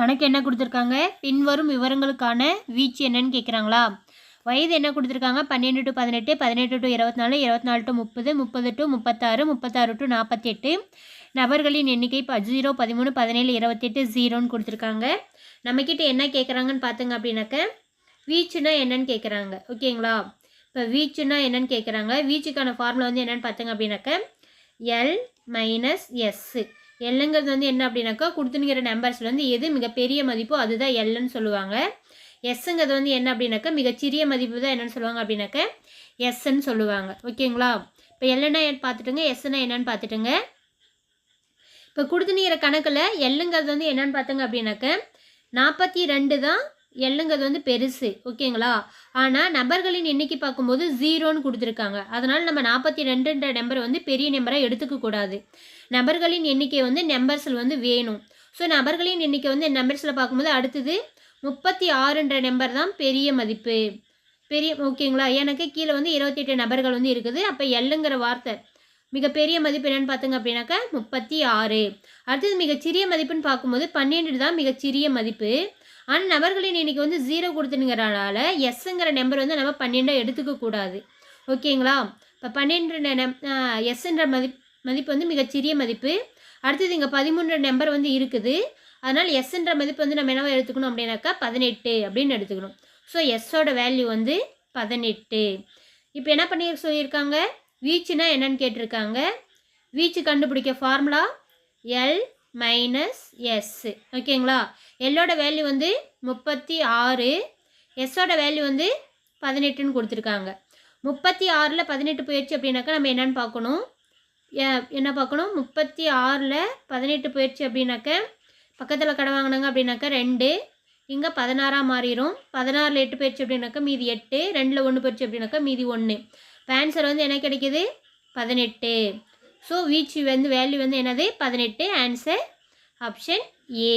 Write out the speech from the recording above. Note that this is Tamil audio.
கணக்கு என்ன கொடுத்துருக்காங்க? பின்வரும் விவரங்களுக்கான வீச்சு என்னன்னு கேட்குறாங்களா வயது என்ன கொடுத்துருக்காங்க? பன்னெண்டு டு பதினெட்டு பதினெட்டு டு இருபத்தி நாலு இருபத்தி நாலு டு முப்பது முப்பது டு முப்பத்தாறு முப்பத்தாறு டு நாற்பத்தெட்டு நபர்களின் எண்ணிக்கை ப ஜீரோ பதிமூணு பதினேழு இருபத்தெட்டு ஜீரோன்னு கொடுத்துருக்காங்க. நம்மக்கிட்ட என்ன கேட்குறாங்கன்னு பார்த்துங்க அப்படின்னாக்க வீச்சுனா என்னன்னு கேட்குறாங்க ஓகேங்களா? இப்போ வீச்சுனா என்னன்னு கேட்குறாங்க வீச்சுக்கான ஃபார்முலா வந்து என்னன்னு பார்த்துங்க அப்படின்னாக்க எல் மைனஸ் எஸ்ஸு எல்லுங்கிறது வந்து என்ன அப்படின்னாக்கா கொடுத்துனுங்கிற நம்பர்ஸில் வந்து எது மிகப்பெரிய மதிப்போ அதுதான் எல்லுன்னு சொல்லுவாங்க. எஸ்ஸுங்கிறது வந்து என்ன அப்படின்னாக்கா மிகச்சிறிய மதிப்பு தான் என்னன்னு சொல்லுவாங்க அப்படின்னாக்க எஸ்ன்னு சொல்லுவாங்க. ஓகேங்களா? இப்போ எல்லுன்னா பார்த்துட்டுங்க? எஸ்ன்னா என்னன்னு பார்த்துட்டுங்க. இப்போ கொடுத்துனுங்கிற கணக்கில் எல்லுங்கிறது வந்து என்னென்னு பார்த்துங்க அப்படின்னாக்க நாற்பத்தி ரெண்டு தான் எல்லுங்கிறது வந்து பெருசு ஓகேங்களா? ஆனால் நபர்களின் எண்ணிக்கை பார்க்கும்போது ஜீரோன்னு கொடுத்துருக்காங்க. அதனால் நம்ம நாற்பத்தி ரெண்டுன்ற நம்பரை வந்து பெரிய நம்பராக எடுத்துக்கக்கூடாது நபர்களின் எண்ணிக்கை வந்து நம்பர்ஸில் வந்து வேணும். ஸோ நபர்களின் எண்ணிக்கை வந்து நம்பர்ஸில் பார்க்கும்போது அடுத்தது முப்பத்தி ஆறுன்ற நம்பர் தான் பெரிய மதிப்பு. பெரிய ஓகேங்களா? எனக்கு கீழே வந்து இருபத்தெட்டு நபர்கள் வந்து இருக்குது. அப்போ எல்லுங்கிற வார்த்தை மிகப்பெரிய மதிப்பு என்னென்னு பார்த்துங்க அப்படின்னாக்கா முப்பத்தி ஆறு அடுத்தது மிகச்சிறிய மதிப்புன்னு பார்க்கும்போது பன்னெண்டு தான் மிகச்சிறிய மதிப்பு. ஆனால் நபர்களின் எண்ணிக்கை வந்து ஜீரோ கொடுத்துனுங்கிறனால எஸ்ஸுங்கிற நம்பர் வந்து நம்ம பன்னெண்டாக எடுத்துக்கக்கூடாது ஓகேங்களா? இப்போ பன்னெண்டு நம் எஸ்ன்ற மதிப் மதிப்பு வந்து மிகச்சிறிய மதிப்பு. அடுத்தது இங்கே பதிமூன்று நம்பர் வந்து இருக்குது. அதனால் எஸ்ன்ற மதிப்பு வந்து நம்ம என்னவா எடுத்துக்கணும் அப்படின்னாக்கா பதினெட்டு அப்படின்னு எடுத்துக்கணும். ஸோ எஸ்ஸோட வேல்யூ வந்து பதினெட்டு. இப்போ என்ன பண்ணி சொல்லியிருக்காங்க? வீச்சுனா என்னன்னு கேட்டிருக்காங்க. வீச்சு கண்டுபிடிக்க ஃபார்முலா எல் மைனஸ் எஸ் ஓகேங்களா? எல்லோட வேல்யூ வந்து முப்பத்தி ஆறு. எஸ்ஸோட வேல்யூ வந்து பதினெட்டுன்னு கொடுத்துருக்காங்க. முப்பத்தி ஆறில் பதினெட்டு போயிடுச்சு அப்படின்னாக்கா நம்ம என்னென்னு பார்க்கணும்? என்ன பார்க்கணும்? முப்பத்தி ஆறில் பதினெட்டு போயிடுச்சு அப்படின்னாக்க பக்கத்தில் கடை வாங்கினாங்க அப்படின்னாக்கா ரெண்டு. இங்கே பதினாறாக மாறிடும் பதினாறில் எட்டு போயிடுச்சு அப்படின்னாக்கா மீதி எட்டு. ரெண்டில் ஒன்று போயிடுச்சு அப்படின்னாக்கா மீதி ஒன்று இப்போ ஆன்சர் வந்து என்ன கிடைக்கிது? பதினெட்டு. ஸோ வீச்சு வந்து வேல்யூ வந்து என்னது? பதினெட்டு. Answer option A